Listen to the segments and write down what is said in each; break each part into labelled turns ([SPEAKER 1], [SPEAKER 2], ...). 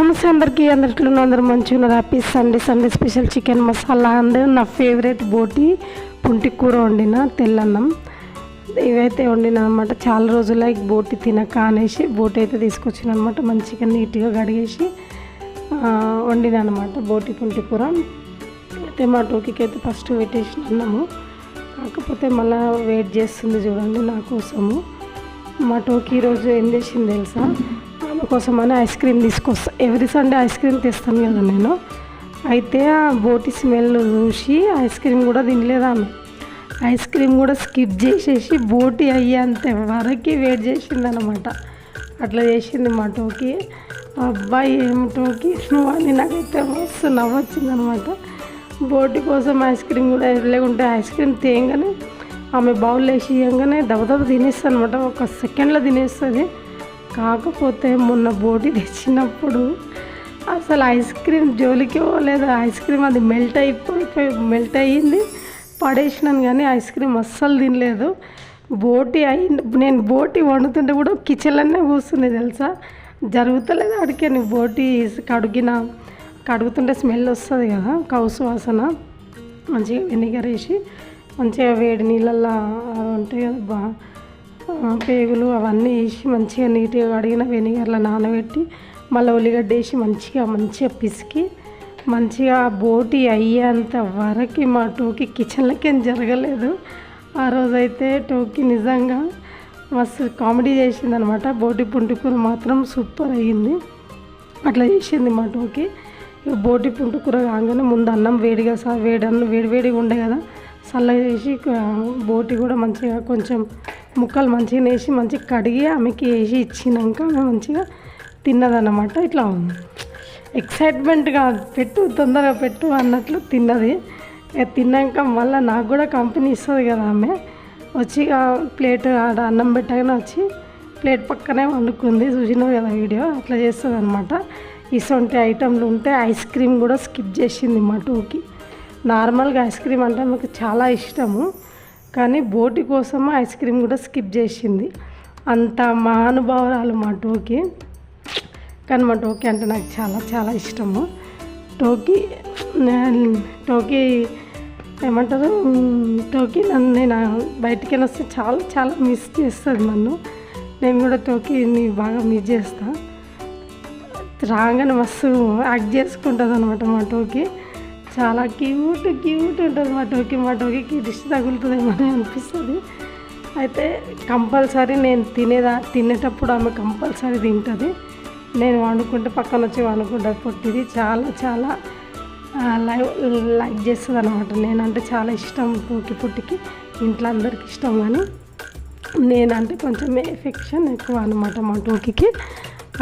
[SPEAKER 1] నమస్తే అందరికీ అందరిలో అందరూ మంచిగా ఉన్నారు. Happy Sunday Sunday special chicken masala and నా ఫేవరెట్ బోటి పుంటి కూర వండిన తెల్లన్నం. ఇవైతే వండిన అనమాట చాలా రోజులు లైక్ బోటి తినక అనేసి బోటి అయితే తీసుకొచ్చిన అనమాట మంచిగా నీట్గా కడిగేసి వండిన అనమాట బోటి పుంటి కూర. అయితే మా టోకీకి అయితే ఫస్ట్ పెట్టేసిన అన్నాము. కాకపోతే మళ్ళీ వెయిట్ చేస్తుంది చూడండి నా కోసము. మా టోకీ ఈరోజు ఏం చేసింది తెలుసా? కోసం అని ఐస్ క్రీమ్ తీసుకొస్తా. ఎవ్రీ సండే ఐస్ క్రీమ్ తెస్తాను కదా నేను. అయితే ఆ బోటి స్మెల్ చూసి ఐస్ క్రీమ్ కూడా తినలేదు ఐస్ క్రీమ్ కూడా స్కిప్ చేసేసి బోటి అయ్యేంత వరకు వెయిట్ చేసింది అనమాట అట్లా చేసింది మా టోకి. అబ్బాయి ఏం టోకి? నువ్వు అని నాకైతే మస్తు నవ్వొచ్చింది అనమాట బోటి కోసం ఐస్ క్రీమ్ కూడా లేకుంటే ఐస్ క్రీమ్ తేయంగానే ఆమె బౌల్ వేసి ఇవ్వగానే దబదబ తినేస్తాను అనమాట ఒక సెకండ్లో తినేస్తుంది. కాకపోతే మొన్న బోటి తెచ్చినప్పుడు అసలు ఐస్ క్రీమ్ జోలికి పోలేదు. ఐస్ క్రీమ్ అది మెల్ట్ అయిపోయి మెల్ట్ అయ్యింది. పడేసినాను కానీ ఐస్ క్రీమ్ అస్సలు తినలేదు. బోటి అయి నేను బోటి వండుతుంటే కూడా కిచెన్లోనే కూర్చుంది తెలుసా? జరుగుతలేదు అడిగే బోటి కడిగిన కడుగుతుంటే స్మెల్ వస్తుంది కదా కౌసు వాసన. మంచిగా వెనిగర్ వేసి మంచిగా వేడి నీళ్ళల్లో ఉంటాయి కదా బా పేగులు అవన్నీ వేసి మంచిగా నీట్గా కడిగిన వెనిగర్లో నానబెట్టి మళ్ళీ ఉల్లిగడ్డ వేసి మంచిగా మంచిగా పిసికి మంచిగా బోటి అయ్యేంత వరకు మా టోకి కిచెన్లకేం జరగలేదు. ఆ రోజైతే టోకి నిజంగా మస్తు కామెడీ చేసింది అనమాట బోటి పుంటుకూర మాత్రం సూపర్ అయ్యింది. అట్లా చేసింది మా టోకి. బోటి పుంటుకూర కాగానే ముందు అన్నం వేడిగా సా వేడి అన్నం వేడి వేడిగా ఉండే కదా. చల్లగా చేసి బోటి కూడా మంచిగా కొంచెం ముక్కలు మంచిగా వేసి మంచిగా కడిగి ఆమెకి వేసి ఇచ్చినాక ఆమె మంచిగా తిన్నదన్నమాట. ఇట్లా ఎక్సైట్మెంట్గా పెట్టు తొందరగా పెట్టు అన్నట్లు తిన్నది. ఇక తిన్నాక మళ్ళీ నాకు కూడా కంపెనీ ఇస్తుంది కదా ఆమె. వచ్చి ప్లేట్ ఆడ అన్నం పెట్టగానే వచ్చి ప్లేట్ పక్కనే వండుకుంది. చూసినావు కదా వీడియో? అట్లా చేస్తుంది అనమాట ఇటువంటి ఐటమ్లు ఉంటే ఐస్ క్రీమ్ కూడా స్కిప్ చేసింది మా టూకి. నార్మల్గా ఐస్ క్రీమ్ అంటే నాకు చాలా ఇష్టము. కానీ బోటి కోసం ఐస్ క్రీమ్ కూడా స్కిప్ చేసింది. అంత మహానుభావురాలు మా టోకి. కానీ మా టోకీ అంటే నాకు చాలా చాలా ఇష్టము. టోకీ నేను- టోకీ ఏమంటారు? టోకీ నన్ను నేను బయటికి వస్తే చాలా చాలా మిస్ చేస్తుంది నన్ను. నేను కూడా టోకీని బాగా మిస్ చేస్తాను రాగానే మస్తు యాక్ట్ చేసుకుంటుంది అనమాట మా టోకీ. చాలా క్యూట్ క్యూట్ ఉంటుంది మా టోకి. మా టోకి దిష్టి తగులుతుందేమో అని అనిపిస్తుంది. అయితే కంపల్సరీ నేను తినేదా తినేటప్పుడు ఆమె కంపల్సరీ తింటుంది. నేను వండుకుంటే పక్కన వచ్చి వండుకుంటుంది. పొట్టిది చాలా చాలా లైవ్ లైక్ చేస్తుంది అనమాట నేనంటే చాలా ఇష్టం టోకి పుట్టికి. ఇంట్లో అందరికి ఇష్టం కానీ నేనంటే కొంచెం ఎఫెక్షన్ ఎక్కువ అనమాట మా టోకీకి.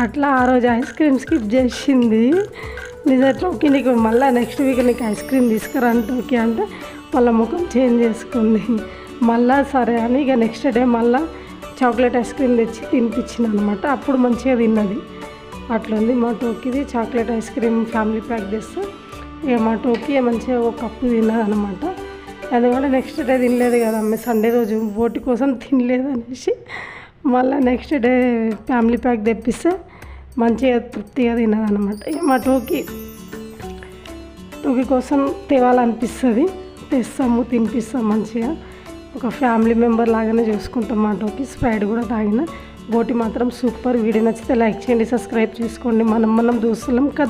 [SPEAKER 1] అట్లా ఆ రోజు ఐస్ క్రీమ్ స్కిప్ చేసింది. నిజం టోకీ నీకు మళ్ళీ నెక్స్ట్ వీక్ నీకు ఐస్ క్రీమ్ తీసుకురాను టోకీ అంటే మళ్ళీ ముఖం చేంజ్ చేసుకుంది. మళ్ళా సరే అని ఇక నెక్స్ట్ డే మళ్ళీ చాక్లెట్ ఐస్ క్రీమ్ తెచ్చి తినిపించిన అనమాట అప్పుడు మంచిగా తిన్నది. అట్లుంది మా టోకీది. Chocolate ice cream family pack చేస్తే ఇక మా టోకీ మంచిగా ఒక కప్పు తిన్నది అనమాట ఎందుకంటే నెక్స్ట్ డే తినలేదు కదా అమ్మ. సండే రోజు ఓటి కోసం తినలేదు అనేసి మళ్ళీ నెక్స్ట్ డే ఫ్యామిలీ ప్యాక్ తెప్పిస్తే మంచిగా తృప్తిగా తినదనమాట ఇక మా టోకీ టోకీ కోసం తేవాలనిపిస్తుంది. తెస్తాము తినిపిస్తాం మంచిగా. ఒక ఫ్యామిలీ మెంబర్ లాగానే చూసుకుంటాం మా టోకీ. స్ప్రైడ్ కూడా తాగిన. బోటి మాత్రం సూపర్. వీడియో నచ్చితే లైక్ చేయండి సబ్స్క్రైబ్ చేసుకోండి. మనం మనం దోస్తులం కదా.